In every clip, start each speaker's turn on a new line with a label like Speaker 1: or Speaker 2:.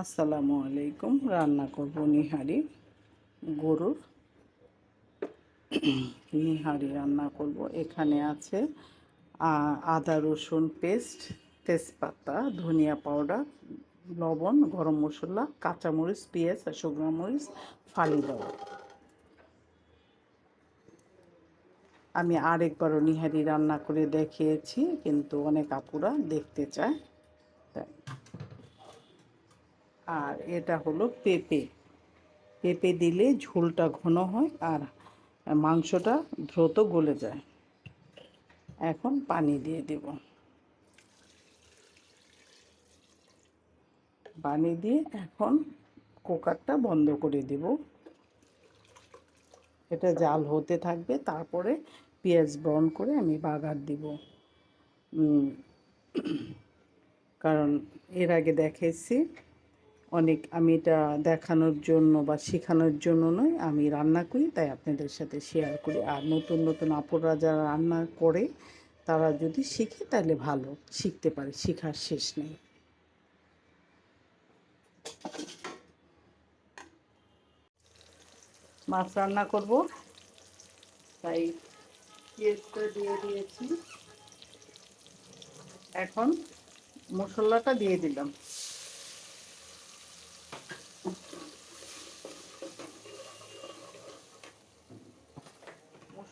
Speaker 1: আসসালামু আলাইকুম। রান্না করব নিহারি গরুর। নিহারি রান্না করব। এখানে আছে আদা রসুন পেস্ট, তেজপাতা, ধনিয়া পাউডার, লবণ, গরম মশলা, কাঁচামরিচ, পেঁয়াজ আর শুকনো মরিচ, ফালি দেওয়া আমি আরেকবারও নিহারি রান্না করে দেখিয়েছি, কিন্তু অনেক আপুরা দেখতে চায়। তাই আর এটা হলো পেঁপে। পেঁপে দিলে ঝোলটা ঘন হয় আর মাংসটা দ্রুত গলে যায়। এখন পানি দিয়ে দেব। পানি দিয়ে এখন কুকারটা বন্ধ করে দেব। এটা জাল হতে থাকবে, তারপরে পেঁয়াজ ব্রাউন করে আমি বাগার দিব। কারণ এর আগে দেখেছি অনেক আমি এটা দেখানোর জন্য বা শেখানোর জন্য নয়, আমি রান্না করি, তাই আপনাদের সাথে শেয়ার করি। আর নতুন নতুন আপুরা যারা রান্না করে, তারা যদি শিখে, তাহলে ভালো। শিখতে পারে, শেখার শেষ নেই। মাছ রান্না করব। তাই পেঁয়াজটা দিয়ে দিয়েছি। এখন মশলাটা দিয়ে দিলাম।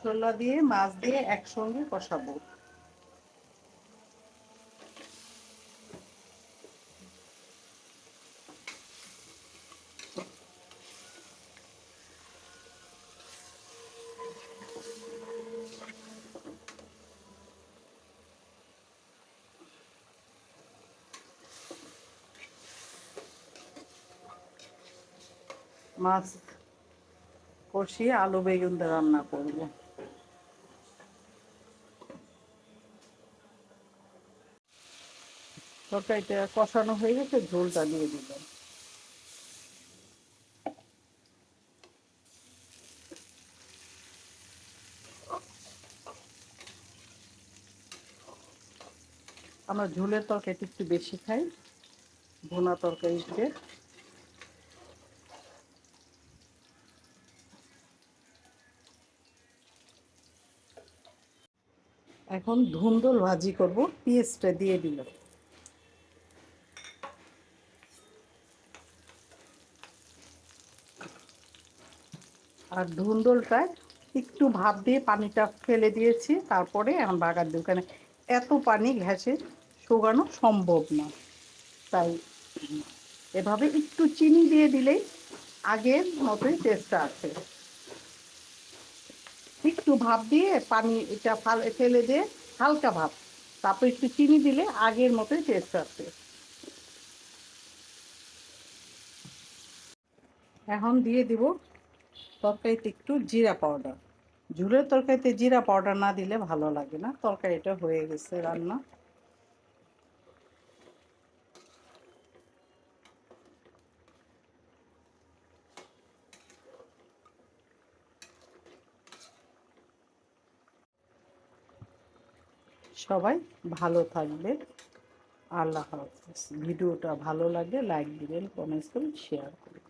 Speaker 1: মশলা দিয়ে মাছ দিয়ে একসঙ্গে কষাবো। মাছ কষিয়ে আলু বেগুন দিয়ে রান্না করব। তরকারিটা কষানো হয়ে গেছে, ঝোলটা দিয়ে দিলাম। আমরা ঝোলের তরকারিটা একটু বেশি খাই, ভুনা তরকারিতে। এখন ধুন্দল ভাজি করব পেঁয়াজটা দিয়ে দিলাম। আর ধুন্দলটায় একটু ভাপ দিয়ে পানিটা ফেলে দিয়েছি, তারপরে এখন বাগার দোকানে এত পানি ঘ্যাসে শুকানো সম্ভব না। তাই এভাবে একটু চিনি দিয়ে দিলেই আগের মতোই টেস্টটা আছে একটু ভাপ দিয়ে পানি এটা ফাল- ফেলে দিয়ে হালকা ভাপ, তারপর একটু চিনি দিলে আগের মতোই টেস্ট আছে এখন দিয়ে দিব তরকারিতে একটু জিরা পাউডার। ঝুলের তরকারিতে জিরা পাউডার না দিলে ভালো লাগে না। তরকারিটা হয়ে গেছে রান্না। সবাই ভালো থাকবে। আল্লাহ হাফিজ। ভিডিওটা ভালো লাগে লাইক দিবেন, কমেন্টস করুন শেয়ার করুন।